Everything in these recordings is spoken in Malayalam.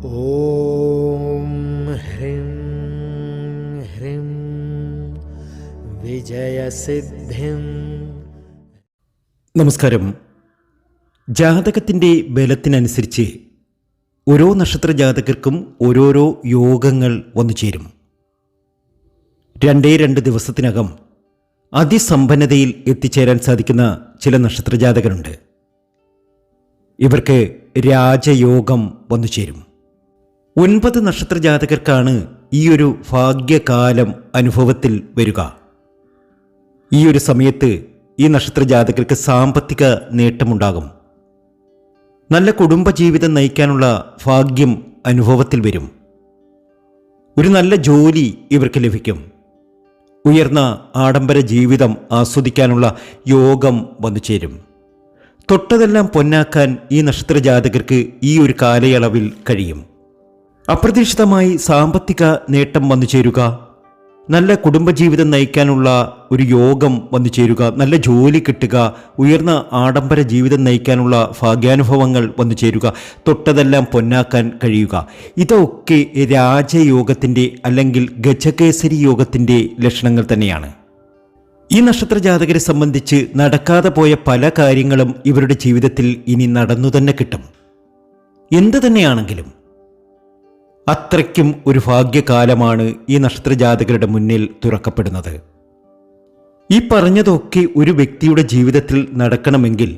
ॐ ह्रीं ह्रीं വിജയസിദ്ധിം നമസ്കാരം ജാതകത്തിൻ്റെ ബലത്തിനനുസരിച്ച് ഓരോ നക്ഷത്ര ജാതകർക്കും ഓരോരോ യോഗങ്ങൾ വന്നു ചേരും രണ്ടേ രണ്ട് ദിവസത്തിനകം അതിസമ്പന്നതയിൽ എത്തിച്ചേരാൻ സാധിക്കുന്ന ചില നക്ഷത്ര ജാതകരുണ്ട് ഇവർക്ക് രാജയോഗം വന്നു ചേരും ഒൻപത് നക്ഷത്ര ജാതകർക്കാണ് ഈ ഒരു ഭാഗ്യകാലം അനുഭവത്തിൽ വരിക. ഈ ഒരു സമയത്ത് ഈ നക്ഷത്ര ജാതകർക്ക് സാമ്പത്തിക നേട്ടമുണ്ടാകും. നല്ല കുടുംബജീവിതം നയിക്കാനുള്ള ഭാഗ്യം അനുഭവത്തിൽ വരും. ഒരു നല്ല ജോലി ഇവർക്ക് ലഭിക്കും. ഉയർന്ന ആഡംബര ജീവിതം ആസ്വദിക്കാനുള്ള യോഗം വന്നു ചേരും. തൊട്ടതെല്ലാം പൊന്നാക്കാൻ ഈ നക്ഷത്ര ജാതകർക്ക് ഈ ഒരു കാലയളവിൽ കഴിയും. അപ്രതീക്ഷിതമായി സാമ്പത്തിക നേട്ടം വന്നു ചേരുക. നല്ല കുടുംബജീവിതം നയിക്കാനുള്ള ഒരു യോഗം വന്നു ചേരുക. നല്ല ജോലി കിട്ടുക. ഉയർന്ന ആഡംബര ജീവിതം നയിക്കാനുള്ള ഭാഗ്യാനുഭവങ്ങൾ വന്നു ചേരുക. തൊട്ടതെല്ലാം പൊന്നാക്കാൻ കഴിയുക. ഇതൊക്കെ രാജയോഗത്തിന്റെ അല്ലെങ്കിൽ ഗജകേസരി യോഗത്തിന്റെ ലക്ഷണങ്ങൾ തന്നെയാണ്. ഈ നക്ഷത്ര ജാതകരെ സംബന്ധിച്ച് നടക്കാതെ പോയ പല കാര്യങ്ങളും ഇവരുടെ ജീവിതത്തിൽ ഇനി നടന്നു തന്നെ കിട്ടും. എന്തു തന്നെയാണെങ്കിലും അത്രയ്ക്കും ഒരു ഭാഗ്യകാലമാണ് ഈ നക്ഷത്രജാതകരുടെ മുന്നിൽ തുറക്കപ്പെടുന്നത്. ഈ പറഞ്ഞതൊക്കെ ഒരു വ്യക്തിയുടെ ജീവിതത്തിൽ നടക്കണമെങ്കിൽ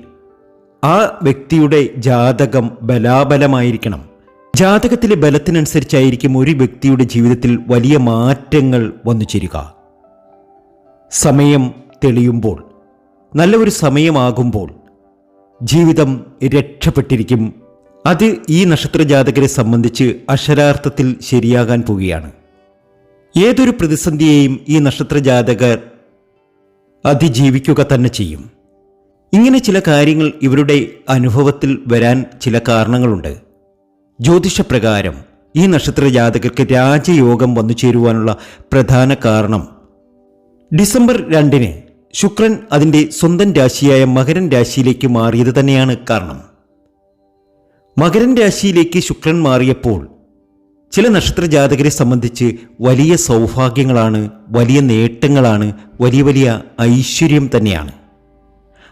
ആ വ്യക്തിയുടെ ജാതകം ബലാബലമായിരിക്കണം. ജാതകത്തിലെ ബലത്തിനനുസരിച്ചായിരിക്കും ഒരു വ്യക്തിയുടെ ജീവിതത്തിൽ വലിയ മാറ്റങ്ങൾ വന്നു ചേരുക. സമയം തെളിയുമ്പോൾ നല്ല ഒരു സമയമാകുമ്പോൾ ജീവിതം രക്ഷപ്പെട്ടിരിക്കും അത് ഈ നക്ഷത്രജാതകരെ സംബന്ധിച്ച് അക്ഷരാർത്ഥത്തിൽ ശരിയാകാൻ പോവുകയാണ്. ഏതൊരു പ്രതിസന്ധിയെയും ഈ നക്ഷത്ര ജാതകർ അതിജീവിക്കുക തന്നെ ചെയ്യും. ഇങ്ങനെ ചില കാര്യങ്ങൾ ഇവരുടെ അനുഭവത്തിൽ വരാൻ ചില കാരണങ്ങളുണ്ട്. ജ്യോതിഷപ്രകാരം ഈ നക്ഷത്ര ജാതകർക്ക് രാജയോഗം വന്നു ചേരുവാനുള്ള പ്രധാന കാരണം ഡിസംബർ രണ്ടിന് ശുക്രൻ അതിന്റെ സ്വന്തം രാശിയായ മകരൻ രാശിയിലേക്ക് മാറിയത് തന്നെയാണ് കാരണം. മകരൻ രാശിയിലേക്ക് ശുക്രൻ മാറിയപ്പോൾ ചില നക്ഷത്ര ജാതകരെ സംബന്ധിച്ച് വലിയ സൗഭാഗ്യങ്ങളാണ് വലിയ നേട്ടങ്ങളാണ് വലിയ വലിയ ഐശ്വര്യം തന്നെയാണ്.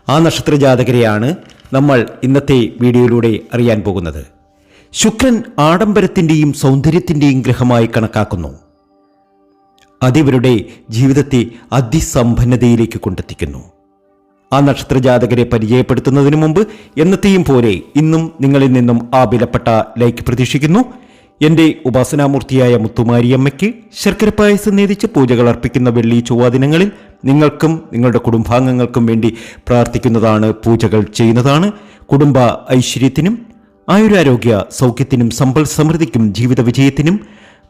ആ നക്ഷത്ര ജാതകരെയാണ് നമ്മൾ ഇന്നത്തെ വീഡിയോയിലൂടെ അറിയാൻ പോകുന്നത്. ശുക്രൻ ആഡംബരത്തിന്റെയും സൗന്ദര്യത്തിന്റെയും ഗ്രഹമായി കണക്കാക്കുന്നു. അതിവരുടെ ജീവിതത്തെ അതിസമ്പന്നതയിലേക്ക് കൊണ്ടെത്തിക്കുന്നു. ആ നക്ഷത്ര ജാതകരെ പരിചയപ്പെടുത്തുന്നതിന് മുമ്പ് എന്നത്തെയും പോലെ ഇന്നും നിങ്ങളിൽ നിന്നും ആ വിലപ്പെട്ട ലൈക്ക് പ്രതീക്ഷിക്കുന്നു. എന്റെ ഉപാസനാമൂർത്തിയായ മുത്തുമാരിയമ്മയ്ക്ക് ശർക്കര പായസം നേതിച്ച് പൂജകൾ അർപ്പിക്കുന്ന വെള്ളി ചൊവ്വ ദിനങ്ങളിൽ നിങ്ങൾക്കും നിങ്ങളുടെ കുടുംബാംഗങ്ങൾക്കും വേണ്ടി പ്രാർത്ഥിക്കുന്നതാണ് പൂജകൾ ചെയ്യുന്നതാണ്. കുടുംബ ഐശ്വര്യത്തിനും ആയുരാരോഗ്യ സൗഖ്യത്തിനും സമ്പൽ സമൃദ്ധിക്കും ജീവിത വിജയത്തിനും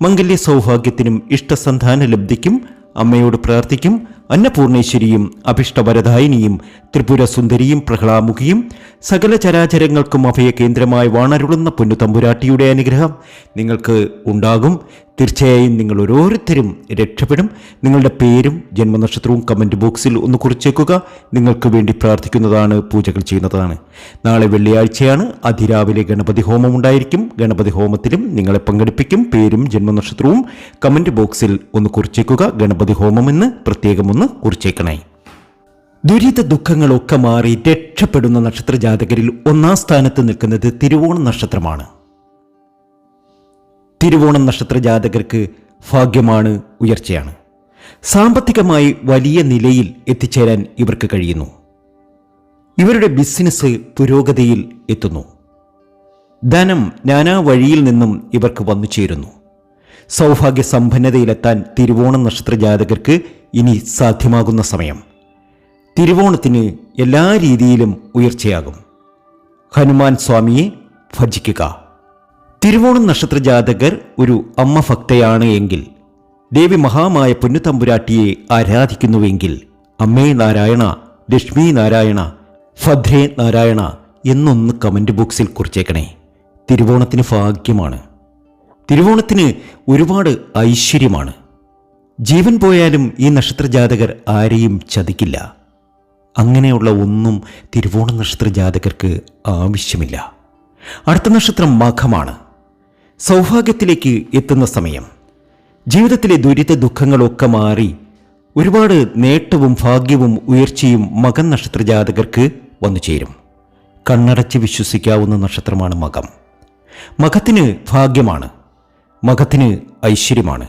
മംഗല്യ സൗഭാഗ്യത്തിനും ഇഷ്ടസന്ധാന ലബ്ധിക്കും അമ്മയോട് പ്രാർത്ഥിക്കും. അന്നപൂർണേശ്വരിയും അഭിഷ്ടവരദായിനിയും ത്രിപുരസുന്ദരിയും പ്രഹ്ലാമുഖിയും സകല ചരാചരങ്ങൾക്കും അഭയ കേന്ദ്രമായി വാണരുളുന്ന പൊന്നു തമ്പുരാട്ടിയുടെ അനുഗ്രഹം നിങ്ങൾക്ക് ഉണ്ടാകും. തീർച്ചയായും നിങ്ങൾ ഓരോരുത്തരും രക്ഷപ്പെടും. നിങ്ങളുടെ പേരും ജന്മനക്ഷത്രവും കമന്റ് ബോക്സിൽ ഒന്ന് കുറിച്ചേക്കുക. നിങ്ങൾക്ക് വേണ്ടി പ്രാർത്ഥിക്കുന്നതാണ് പൂജകൾ ചെയ്യുന്നതാണ്. നാളെ വെള്ളിയാഴ്ചയാണ്. അതിരാവിലെ ഗണപതി ഹോമം ഉണ്ടായിരിക്കും. ഗണപതി ഹോമത്തിലും നിങ്ങളെ പങ്കെടുപ്പിക്കും. പേരും ജന്മനക്ഷത്രവും കമന്റ് ബോക്സിൽ ഒന്ന് കുറിച്ചേക്കുക. ഗണപതി ഹോമം എന്ന് പ്രത്യേകം ഒന്ന് കുറിച്ചേക്കണേ. ദുരിത ദുഃഖങ്ങളൊക്കെ മാറി രക്ഷപ്പെടുന്ന നക്ഷത്ര ജാതകരിൽ ഒന്നാം സ്ഥാനത്ത് നിൽക്കുന്നത് തിരുവോണ നക്ഷത്രമാണ്. തിരുവോണം നക്ഷത്ര ജാതകർക്ക് ഭാഗ്യമാണ് ഉയർച്ചയാണ്. സാമ്പത്തികമായി വലിയ നിലയിൽ എത്തിച്ചേരാൻ ഇവർക്ക് കഴിയുന്നു. ഇവരുടെ ബിസിനസ് പുരോഗതിയിൽ എത്തുന്നു. ധനം നാനാ വഴിയിൽ നിന്നും ഇവർക്ക് വന്നു ചേരുന്നു. സൗഭാഗ്യ സമ്പന്നതയിലെത്താൻ തിരുവോണം നക്ഷത്ര ജാതകർക്ക് ഇനി സാധ്യമാകുന്ന സമയം. തിരുവോണത്തിന് എല്ലാ രീതിയിലും ഉയർച്ചയാകും. ഹനുമാൻ സ്വാമിയെ ഭജിക്കുക. തിരുവോണം നക്ഷത്ര ജാതകർ ഒരു അമ്മ ഭക്തയാണ് എങ്കിൽ ദേവി മഹാമായ പൊന്നുതമ്പുരാട്ടിയെ ആരാധിക്കുന്നുവെങ്കിൽ അമ്മേ നാരായണ ലക്ഷ്മി നാരായണ ഭദ്രേ നാരായണ എന്നൊന്ന് കമന്റ് ബോക്സിൽ കുറിച്ചേക്കണേ. തിരുവോണത്തിന് ഭാഗ്യമാണ്. തിരുവോണത്തിന് ഒരുപാട് ഐശ്വര്യമാണ്. ജീവൻ പോയാലും ഈ നക്ഷത്ര ജാതകർ ആരെയും ചതിക്കില്ല. അങ്ങനെയുള്ള ഒന്നും തിരുവോണ നക്ഷത്ര ജാതകർക്ക് ആവശ്യമില്ല. അടുത്ത നക്ഷത്രം മഖമാണ്. സൗഭാഗ്യത്തിലേക്ക് എത്തുന്ന സമയം. ജീവിതത്തിലെ ദുരിത ദുഃഖങ്ങളൊക്കെ മാറി ഒരുപാട് നേട്ടവും ഭാഗ്യവും ഉയർച്ചയും മകൻ നക്ഷത്ര ജാതകർക്ക് വന്നു ചേരും. കണ്ണടച്ച് വിശ്വസിക്കാവുന്ന നക്ഷത്രമാണ് മകം. മകത്തിന് ഭാഗ്യമാണ്. മകത്തിന് ഐശ്വര്യമാണ്.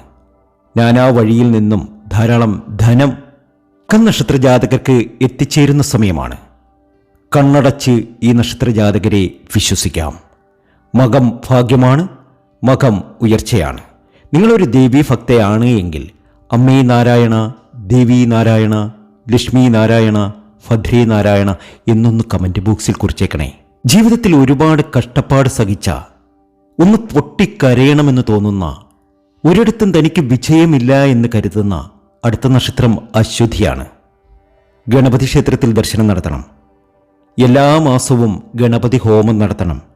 നാനാ വഴിയിൽ നിന്നും ധാരാളം ധനം നക്ഷത്ര ജാതകർക്ക് എത്തിച്ചേരുന്ന സമയമാണ്. കണ്ണടച്ച് ഈ നക്ഷത്ര ജാതകരെ വിശ്വസിക്കാം. മകം ഭാഗ്യമാണ്. മകം ഉയർച്ചയാണ്. നിങ്ങളൊരു ദേവി ഭക്തയാണ് എങ്കിൽ അമ്മേ നാരായണ ദേവി നാരായണ ലക്ഷ്മി നാരായണ ഭദ്രി നാരായണ എന്നൊന്ന് കമന്റ് ബോക്സിൽ കുറിച്ചേക്കണേ. ജീവിതത്തിൽ ഒരുപാട് കഷ്ടപ്പാട് സഹിച്ച ഒന്ന് പൊട്ടിക്കരയണമെന്ന് തോന്നുന്ന ഒരിടത്തും തനിക്ക് വിജയമില്ല എന്ന് കരുതുന്ന അടുത്ത നക്ഷത്രം അശ്വതിയാണ്. ഗണപതി ക്ഷേത്രത്തിൽ ദർശനം നടത്തണം. എല്ലാ മാസവും ഗണപതി ഹോമം നടത്തണം.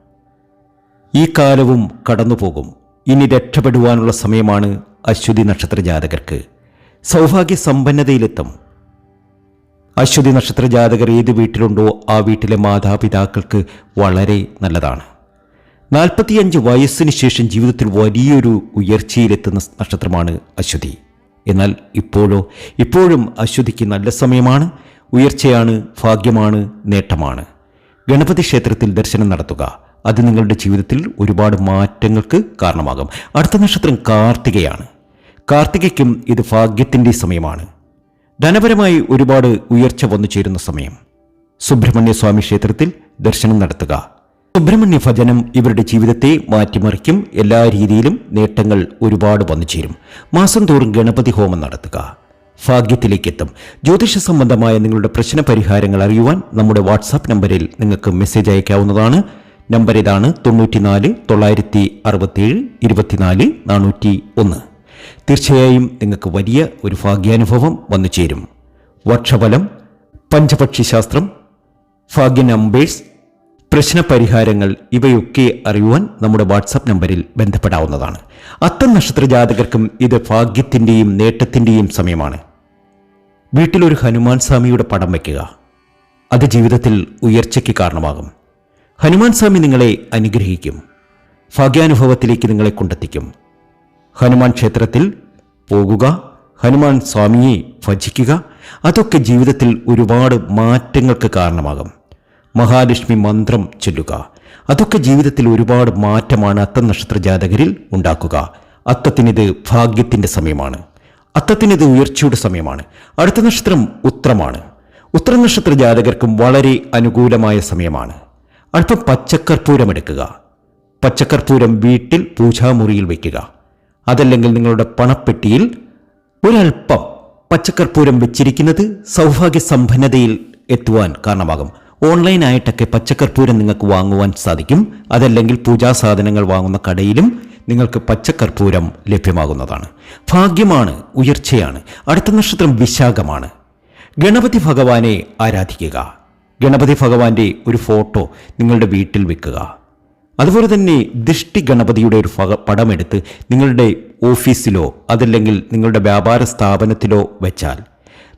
ഈ കാലവും കടന്നുപോകും. ഇനി രക്ഷപ്പെടുവാനുള്ള സമയമാണ് അശ്വതി നക്ഷത്ര ജാതകർക്ക്. സൗഭാഗ്യ സമ്പന്നതയിലെത്തും അശ്വതി നക്ഷത്ര ജാതകർ ഏത് വീട്ടിലുണ്ടോ ആ വീട്ടിലെ മാതാപിതാക്കൾക്ക് വളരെ നല്ലതാണ്. നാൽപ്പത്തിയഞ്ച് വയസ്സിന് ശേഷം ജീവിതത്തിൽ വലിയൊരു ഉയർച്ചയിലെത്തുന്ന നക്ഷത്രമാണ് അശ്വതി. എന്നാൽ ഇപ്പോഴോ ഇപ്പോഴും അശ്വതിക്ക് നല്ല സമയമാണ് ഉയർച്ചയാണ് ഭാഗ്യമാണ് നേട്ടമാണ്. ഗണപതി ക്ഷേത്രത്തിൽ ദർശനം നടത്തുക. അത് നിങ്ങളുടെ ജീവിതത്തിൽ ഒരുപാട് മാറ്റങ്ങൾക്ക് കാരണമാകും. അടുത്ത നക്ഷത്രം കാർത്തികയാണ്. കാർത്തികയ്ക്കും ഇത് ഭാഗ്യത്തിന്റെ സമയമാണ്. ധനപരമായി ഒരുപാട് ഉയർച്ച വന്നു ചേരുന്ന സമയം. സുബ്രഹ്മണ്യ സ്വാമി ക്ഷേത്രത്തിൽ ദർശനം നടത്തുക. സുബ്രഹ്മണ്യ ഭജനം ഇവരുടെ ജീവിതത്തെ മാറ്റിമറിക്കും. എല്ലാ രീതിയിലും നേട്ടങ്ങൾ ഒരുപാട് വന്നു ചേരും. മാസം തോറും ഗണപതി ഹോമം നടത്തുക. ഭാഗ്യത്തിലേക്കെത്തും ജ്യോതിഷ സംബന്ധമായ നിങ്ങളുടെ പ്രശ്ന പരിഹാരങ്ങൾ അറിയുവാൻ നമ്മുടെ വാട്സാപ്പ് നമ്പറിൽ നിങ്ങൾക്ക് മെസ്സേജ് അയക്കാവുന്നതാണ്. നമ്പർ ഇതാണ് തൊണ്ണൂറ്റിനാല് തൊള്ളായിരത്തി അറുപത്തിയേഴ് ഇരുപത്തിനാല് നാനൂറ്റി ഒന്ന്. തീർച്ചയായും നിങ്ങൾക്ക് വലിയ ഒരു ഭാഗ്യാനുഭവം വന്നു ചേരും. വർഷഫലം പഞ്ചപക്ഷി ശാസ്ത്രം ഭാഗ്യ നമ്പേഴ്സ് പ്രശ്നപരിഹാരങ്ങൾ ഇവയൊക്കെ അറിയുവാൻ നമ്മുടെ വാട്സാപ്പ് നമ്പറിൽ ബന്ധപ്പെടാവുന്നതാണ്. അത്തം നക്ഷത്ര ജാതകർക്കും ഇത് ഭാഗ്യത്തിന്റെയും നേട്ടത്തിന്റെയും സമയമാണ്. വീട്ടിലൊരു ഹനുമാൻ സ്വാമിയുടെ പടം വയ്ക്കുക. അത് ജീവിതത്തിൽ ഉയർച്ചയ്ക്ക് കാരണമാകും. ഹനുമാൻ സ്വാമി നിങ്ങളെ അനുഗ്രഹിക്കും. ഭാഗ്യാനുഭവത്തിലേക്ക് നിങ്ങളെ കൊണ്ടെത്തിക്കും. ഹനുമാൻ ക്ഷേത്രത്തിൽ പോകുക ഹനുമാൻ സ്വാമിയെ ഭജിക്കുക അതൊക്കെ ജീവിതത്തിൽ ഒരുപാട് മാറ്റങ്ങൾക്ക് കാരണമാകും. മഹാലക്ഷ്മി മന്ത്രം ചൊല്ലുക അതൊക്കെ ജീവിതത്തിൽ ഒരുപാട് മാറ്റമാണ് അത്ത നക്ഷത്ര ജാതകരിൽ ഉണ്ടാക്കുക. അത്തത്തിനിത് ഭാഗ്യത്തിന്റെ സമയമാണ്. അത്തത്തിനിത് ഉയർച്ചയുടെ സമയമാണ്. അടുത്ത നക്ഷത്രം ഉത്രമാണ് ഉത്തര നക്ഷത്ര ജാതകർക്കും വളരെ അനുകൂലമായ സമയമാണ്. അല്പം പച്ചക്കർപ്പൂരം എടുക്കുക. പച്ചക്കർപ്പൂരം വീട്ടിൽ പൂജാമുറിയിൽ വയ്ക്കുക. അതല്ലെങ്കിൽ നിങ്ങളുടെ പണപ്പെട്ടിയിൽ ഒരൽപ്പം പച്ചക്കർപ്പൂരം വെച്ചിരിക്കുന്നത് സൗഭാഗ്യ സമ്പന്നതയിൽ എത്തുവാൻ കാരണമാകും. ഓൺലൈനായിട്ടൊക്കെ പച്ചക്കർപ്പൂരം നിങ്ങൾക്ക് വാങ്ങുവാൻ സാധിക്കും. അതല്ലെങ്കിൽ പൂജാ സാധനങ്ങൾ വാങ്ങുന്ന കടയിലും നിങ്ങൾക്ക് പച്ചക്കർപ്പൂരം ലഭ്യമാകുന്നതാണ്. ഭാഗ്യമാണ് ഉയർച്ചയാണ്. അടുത്ത നക്ഷത്രം വിശാഖമാണ്. ഗണപതി ഭഗവാനെ ആരാധിക്കുക. ഗണപതി ഭഗവാന്റെ ഒരു ഫോട്ടോ നിങ്ങളുടെ വീട്ടിൽ വെക്കുക. അതുപോലെ തന്നെ ദൃഷ്ടി ഗണപതിയുടെ ഒരു പടമെടുത്ത് നിങ്ങളുടെ ഓഫീസിലോ അതല്ലെങ്കിൽ നിങ്ങളുടെ വ്യാപാര സ്ഥാപനത്തിലോ വെച്ചാൽ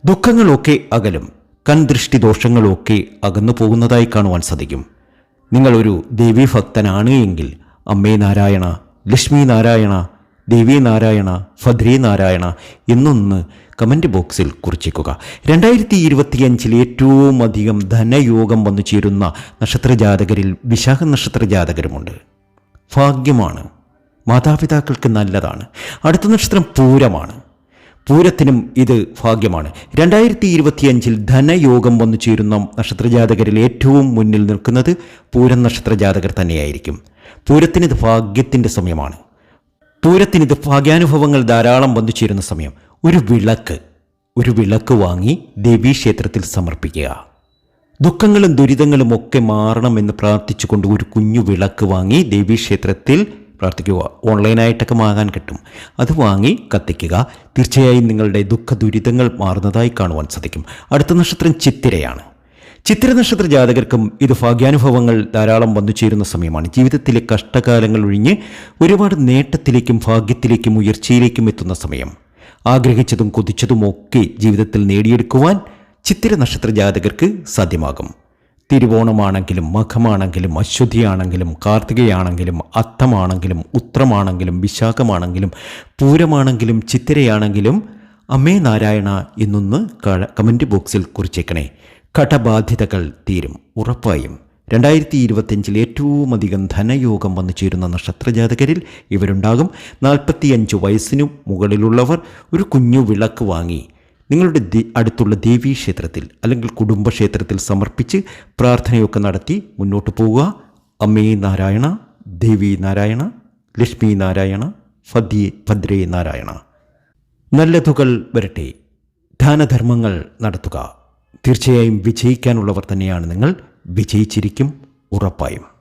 ദുഃഖങ്ങളൊക്കെ അകലും കൺദൃഷ്ടി ദോഷങ്ങളൊക്കെ അകന്നു പോകുന്നതായി കാണുവാൻ സാധിക്കും. നിങ്ങളൊരു ദേവീഭക്തനാണ് എങ്കിൽ അമ്മേ നാരായണ ലക്ഷ്മി നാരായണ ദേവി നാരായണ ഫദ്രി നാരായണ എന്നൊന്ന് കമന്റ് ബോക്സിൽ കുറിച്ചേക്കുക രണ്ടായിരത്തി ഇരുപത്തിയഞ്ചിൽ ഏറ്റവും അധികം ധനയോഗം വന്നു ചേരുന്ന നക്ഷത്രജാതകരിൽ വിശാഖ നക്ഷത്ര ജാതകരുമുണ്ട്. ഭാഗ്യമാണ്. മാതാപിതാക്കൾക്ക് നല്ലതാണ്. അടുത്ത നക്ഷത്രം പൂരമാണ്. പൂരത്തിനും ഇത് ഭാഗ്യമാണ്. രണ്ടായിരത്തി ഇരുപത്തിയഞ്ചിൽ ധനയോഗം വന്നു ചേരുന്ന നക്ഷത്രജാതകരിൽ ഏറ്റവും മുന്നിൽ നിൽക്കുന്നത് പൂരം നക്ഷത്രജാതകർ തന്നെയായിരിക്കും. പൂരത്തിന് ഇത് ഭാഗ്യത്തിന്റെ സമയമാണ്. പൂരത്തിന് ഇത് ഭാഗ്യാനുഭവങ്ങൾ ധാരാളം വന്നു ചേരുന്ന സമയം. ഒരു വിളക്ക് ഒരു വിളക്ക് വാങ്ങി ദേവീക്ഷേത്രത്തിൽ സമർപ്പിക്കുക. ദുഃഖങ്ങളും ദുരിതങ്ങളും ഒക്കെ മാറണമെന്ന് പ്രാർത്ഥിച്ചുകൊണ്ട് ഒരു കുഞ്ഞു വിളക്ക് വാങ്ങി ദേവീക്ഷേത്രത്തിൽ പ്രാർത്ഥിക്കുക. ഓൺലൈനായിട്ടൊക്കെ വാങ്ങാൻ കിട്ടും. അത് വാങ്ങി കത്തിക്കുക. തീർച്ചയായും നിങ്ങളുടെ ദുഃഖ ദുരിതങ്ങൾ മാറുന്നതായി കാണുവാൻ സാധിക്കും. അടുത്ത നക്ഷത്രം ചിത്തിരയാണ്. ചിത്തിര നക്ഷത്ര ജാതകർക്കും ഇത് ഭാഗ്യാനുഭവങ്ങൾ ധാരാളം വന്നു ചേരുന്ന സമയമാണ്. ജീവിതത്തിലെ കഷ്ടകാലങ്ങൾ ഒഴിഞ്ഞ് ഒരുപാട് നേട്ടത്തിലേക്കും ഭാഗ്യത്തിലേക്കും ഉയർച്ചയിലേക്കും എത്തുന്ന സമയം. ആഗ്രഹിച്ചതും കൊതിച്ചതും ഒക്കെ ജീവിതത്തിൽ നേടിയെടുക്കുവാൻ ചിത്തിര നക്ഷത്ര ജാതകർക്ക് സാധ്യമാകും. തിരുവോണമാണെങ്കിലും മഖമാണെങ്കിലും അശ്വതിയാണെങ്കിലും കാർത്തികയാണെങ്കിലും അത്തമാണെങ്കിലും ഉത്രമാണെങ്കിലും വിശാഖമാണെങ്കിലും പൂരമാണെങ്കിലും ചിത്തിരയാണെങ്കിലും അമ്മേ നാരായണ എന്നൊന്ന് കമന്റ് ബോക്സിൽ കുറിച്ചേക്കണേ. കടബാധ്യതകൾ തീരും. ഉറപ്പായും രണ്ടായിരത്തി ഇരുപത്തിയഞ്ചിൽ ഏറ്റവും അധികം ധനയോഗം വന്നു ചേരുന്ന നക്ഷത്രജാതകരിൽ ഇവരുണ്ടാകും. നാൽപ്പത്തിയഞ്ച് വയസ്സിനു മുകളിലുള്ളവർ ഒരു കുഞ്ഞു വിളക്ക് വാങ്ങി നിങ്ങളുടെ അടുത്തുള്ള ദേവീ ക്ഷേത്രത്തിൽ അല്ലെങ്കിൽ കുടുംബക്ഷേത്രത്തിൽ സമർപ്പിച്ച് പ്രാർത്ഥനയൊക്കെ നടത്തി മുന്നോട്ട് പോവുക. അമ്മേ നാരായണ ദേവി നാരായണ ലക്ഷ്മി നാരായണ ഫദ്യ ഭദ്രേ നാരായണ. നല്ലതുകൾ വരട്ടെ. ദാനധർമ്മങ്ങൾ നടത്തുക. തീർച്ചയായും വിജയിക്കാനുള്ളവർ തന്നെയാണ് നിങ്ങൾ. വിജയിച്ചിരിക്കും ഉറപ്പായും.